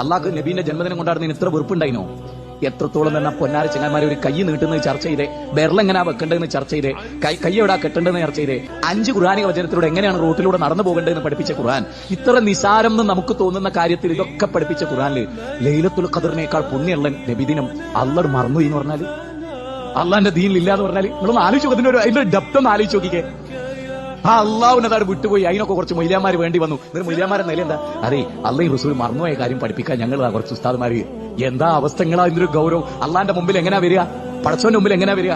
അള്ളാഹ് നബീന്റെ ജന്മദിനം കൊണ്ടാടുന്നതിന് ഇത്ര വെറുപ്പുണ്ടായിനോ? എത്രത്തോളം തന്നെ പൊന്നാര ചങ്ങന്മാരെ ഒരു കൈ നീട്ടുന്നത് ചർച്ച ചെയ്തേ. ബെർലെങ്ങനാ വെക്കേണ്ടതെന്ന് ചർച്ച ചെയ്തേ. കൈ കൈ എവിടാ കെട്ടേണ്ടതെന്ന് ചർച്ച ചെയ്തേ. അഞ്ച് ഖുറാനിക വചനത്തിലൂടെ എങ്ങനെയാണ് റോട്ടിലൂടെ നടന്നു പോകേണ്ടതെന്ന് പഠിപ്പിച്ച ഖുർആൻ. ഇത്ര നിസാരം എന്ന് നമുക്ക് തോന്നുന്ന കാര്യത്തിൽ ഇതൊക്കെ പഠിപ്പിച്ച ഖുർആനിൽ ലൈലത്തുൽ ഖദറിനേക്കാൾ പുണ്യമുള്ള നബിദിനം അള്ളട് മറന്നു എന്ന് പറഞ്ഞാൽ? അള്ളാന്റെ ദീനിൽ ഇല്ലാന്ന് പറഞ്ഞാൽ? നിങ്ങളൊന്ന് ആലോചിച്ചു അതിന്റെ ഒരു അതിന്റെ ഡെപ്ത് ഒന്ന് ആലോചിച്ച് നോക്കിക്കേ. ആ അള്ളാഹുനതാണ് വിട്ടുപോയി. അതിനൊക്കെ കുറച്ച് മൊയ്ലാമാർ വേണ്ടി വന്നു. എന്നിട്ട് മൊയ്ലാമാരെ നില എന്താ? അതെ അള്ളയും റസൂൽ മറന്നുപോയ കാര്യം പഠിപ്പിക്കാൻ ഞങ്ങൾ കുറച്ച് ഉസ്താദ്മാര് എന്താ അവസ്ഥങ്ങളാ? ഇതിന്റെ ഒരു ഗൗരവം. അള്ളാന്റെ മുമ്പിൽ എങ്ങനെ വരിക? പടച്ചവന്റെ മുമ്പിൽ എങ്ങനെ വരിക?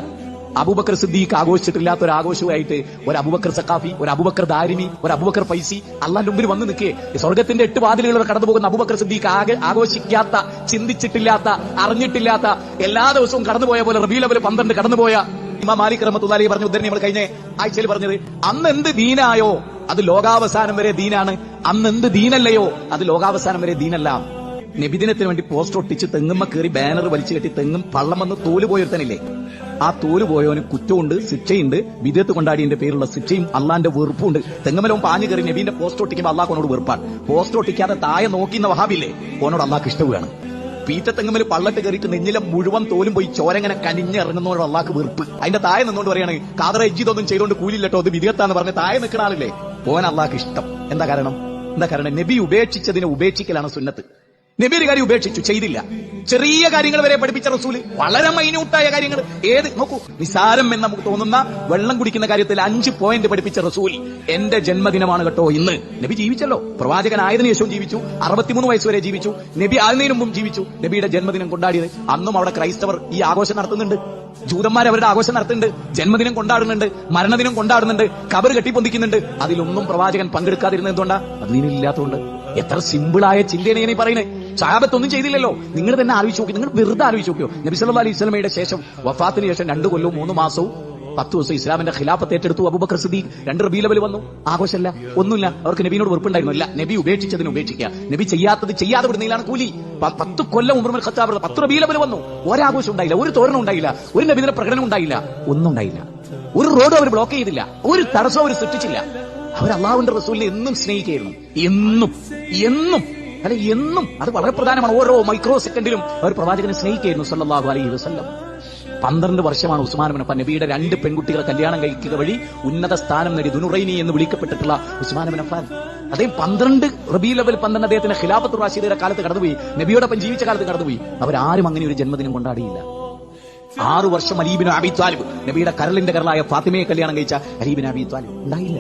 അബുബക്കർ സിദ്ദീഖ് ആഘോഷിച്ചിട്ടില്ലാത്ത ഒരു ആഘോഷമായിട്ട് ഒരു അബുബക്കർ സക്കാഫി ഒരു അബുബക്കർ ദാരിമി ഒരു അബുബക്കർ പൈസി അള്ളാന്റെ മുമ്പിൽ വന്ന് നിൽക്കേ. സ്വർഗത്തിന്റെ എട്ട് വാതിലുകൾ കടന്നു പോകുന്ന അബുബക്കർ സിദ്ദീഖ് ആഘോഷിക്കാത്ത ചിന്തിച്ചിട്ടില്ലാത്ത അറിഞ്ഞിട്ടില്ലാത്ത എല്ലാ ദിവസവും കടന്നുപോയ പോലെ റബീ ലെവൽ പന്ത്രണ്ട് കടന്നുപോയ ഇമാം മാലിക് റഹ്മത്തുള്ളാലി പറഞ്ഞ ഉദ്ധരണി നമ്മൾ കഴിഞ്ഞ ആഴ്ചയിൽ പറഞ്ഞത് അന്ന് എന്ത് ദീനായോ? അത് ലോകാവസാനം വരെ ദീനാണ്. അന്ന് എന്ത് ദീനല്ലയോ? അത് ലോകാവസാനം വരെ ദീനല്ല. നബിദിനത്തിന് വേണ്ടി പോസ്റ്റർ ഒട്ടിച്ച് തെങ്ങുമ്മ കയറി ബാനർ വലിച്ചു കെട്ടി തെങ്ങും പള്ളം വന്ന് തോൽ പോയൊരുത്തനില്ലേ? ആ തോൽ പോയവന് കുറ്റമുണ്ട് ശിക്ഷയുണ്ട്. വിദേത്ത് കൊണ്ടാടിയന്റെ പേരുള്ള ശിക്ഷയും അള്ളാന്റെ വെറുപ്പുണ്ട് തെങ്ങുമലവും പാഞ്ഞു കയറി നബീന്റെ പോസ്റ്റർ ഒട്ടിക്കുമ്പോൾ അള്ളാഹ് വെറുപ്പാണ്. പോസ്റ്റർ ഒട്ടിക്കാതെ താഴെ നോക്കിന്ന വഹാബില്ലേ? ഓനോട് അള്ളാഹ് ഇഷ്ടവുകയാണ്. പീറ്റത്തെങ്ങുമൽ പള്ളട്ട് കയറിയിട്ട് നെഞ്ഞിലെ മുഴുവൻ തോലും പോയി ചോരങ്ങനെ കനിഞ്ഞിറങ്ങുന്നവരോട് വള്ളാക്ക് വെറുപ്പ്. അതിന്റെ താഴെ നിന്നുകൊണ്ട് പറയാണ് കാതറ എജിതൊന്നും ചെയ്തുകൊണ്ട് കൂലില്ലട്ടോ അത് വിധികത്താന്ന് പറഞ്ഞ് താഴെ നിൽക്കുന്ന ആളില്ലേ? ഓൻ അള്ളാഹ് ഇഷ്ടം. എന്താ കാരണം? എന്താ കാരണം? നബി ഉപേക്ഷിച്ചതിനെ ഉപേക്ഷിക്കലാണ് സുന്നത്ത്. നബി കാര്യം ഉപേക്ഷിച്ചു ചെയ്തില്ല. ചെറിയ കാര്യങ്ങൾ വരെ പഠിപ്പിച്ച റസൂൽ വളരെ മൈന്യൂട്ടായ കാര്യങ്ങൾ. ഏത് നോക്കൂ നിസാരം എന്ന് നമുക്ക് തോന്നുന്ന വെള്ളം കുടിക്കുന്ന കാര്യത്തിൽ അഞ്ച് പോയിന്റ് പഠിപ്പിച്ച റസൂൽ എന്റെ ജന്മദിനമാണ് കേട്ടോ ഇന്ന്. നബി ജീവിച്ചല്ലോ. പ്രവാചകനായതിനു ശേഷവും ജീവിച്ചു. അറുപത്തിമൂന്ന് വയസ്സ് വരെ ജീവിച്ചു. നബി ആകുന്നതിന് മുമ്പും ജീവിച്ചു. നബിയുടെ ജന്മദിനം കൊണ്ടാടിയത്. അന്നും അവിടെ ക്രൈസ്തവർ ഈ ആഘോഷം നടത്തുന്നുണ്ട്. ജൂതന്മാർ അവരുടെ ആഘോഷം നടത്തുന്നുണ്ട്. ജന്മദിനം കൊണ്ടാടുന്നുണ്ട്. മരണദിനം കൊണ്ടാടുന്നുണ്ട്. കബർ കെട്ടിപ്പൊന്തിക്കുന്നുണ്ട്. അതിലൊന്നും പ്രവാചകൻ പങ്കെടുക്കാതിരുന്നത് എന്തുകൊണ്ടാ അതിനില്ലാത്തതുകൊണ്ട്. എത്ര സിമ്പിളായ ചിന്തയാണ് ഞാൻ ഈ പറയുന്നത്. സാബത്തൊന്നും ചെയ്തില്ലല്ലോ. നിങ്ങൾ തന്നെ ആലോചിച്ച് നോക്കി. നിങ്ങൾ വെറുതെ ആലോചിച്ച് നോക്കിയോ നബി സല്ല അലൈഹി സ്വലമയുടെ ശേഷം വഫാത്തിന് ശേഷം രണ്ട് കൊല്ലവും മൂന്ന് മാസവും പത്ത് ദിവസം ഇസ്ലാമിന്റെ ഖിലാഫത്ത് ഏറ്റെടുത്തു. അബൂബക്കർ സിദ്ദീഖ് രണ്ട് റബീലവൽ വന്നു. ആഘോഷമല്ല. ഒന്നുമില്ല. അവർക്ക് നബീനോട് വെറുപ്പുണ്ടായിരുന്നു. അല്ല നബി ഉപേക്ഷിച്ചതിന് ഉപേക്ഷിക്കുക. നബി ചെയ്യാത്തത് ചെയ്യാതെ വിടുന്നതിലാണ് കൂലി. പത്ത് കൊല്ലം ഉമർമൽ ഖത്താബ് പത്ത് റബീലവൽ വന്നു. ഒരാഘോഷം ഉണ്ടായില്ല. ഒരു തോരണം ഉണ്ടായില്ല. ഒരു നബിന്റെ പ്രകടനം ഉണ്ടായില്ല. ഒന്നും ഉണ്ടായില്ല. ഒരു റോഡ് അവർ ബ്ലോക്ക് ചെയ്തില്ല. ഒരു തടസ്സം അവർ സൃഷ്ടിച്ചില്ല. അവർ അള്ളാഹുവിന്റെ റസൂലിനെ എന്നും സ്നേഹിക്കുകയായിരുന്നു. എന്നും എന്നും. അല്ല എന്നും അത് വളരെ പ്രധാനമാണ്. ഓരോ മൈക്രോ സെക്കൻഡിലും അവർ പ്രവാചകനെ സ്നേഹിക്കുകയായിരുന്നു സല്ലാഹു അലൈഹി വസല്ലം. പന്ത്രണ്ട് വർഷമാണ് ഉസ്മാൻ ബിൻ നബിയുടെ രണ്ട് പെൺകുട്ടികളെ കല്യാണം കഴിക്കുക വഴി ഉന്നത സ്ഥാനം നേടി ദുനുറൈനി എന്ന് വിളിക്കപ്പെട്ടിട്ടുള്ള ഉസ്മാൻ ബിൻ അദ്ദേഹം പന്ത്രണ്ട് റബി ലെവൽ പന്ത്രണ്ട് അദ്ദേഹത്തിന്റെ ഖിലാഫത്ത് റാഷിദയുടെ കാലത്ത് കടന്നുപോയി. നബിയോടൊപ്പം ജീവിച്ച കാലത്ത് കടന്നുപോയി. അവരാരും അങ്ങനെ ഒരു ജന്മദിനം കൊണ്ടാടിയില്ല. ആറു വർഷം അലീബിൻ അബി താലിബ് നബിയുടെ കരളിന്റെ കരളായ ഫാത്തിമയെ കല്യാണം കഴിച്ച അലീബിൻ അബി താലിബ് ഉണ്ടായില്ല.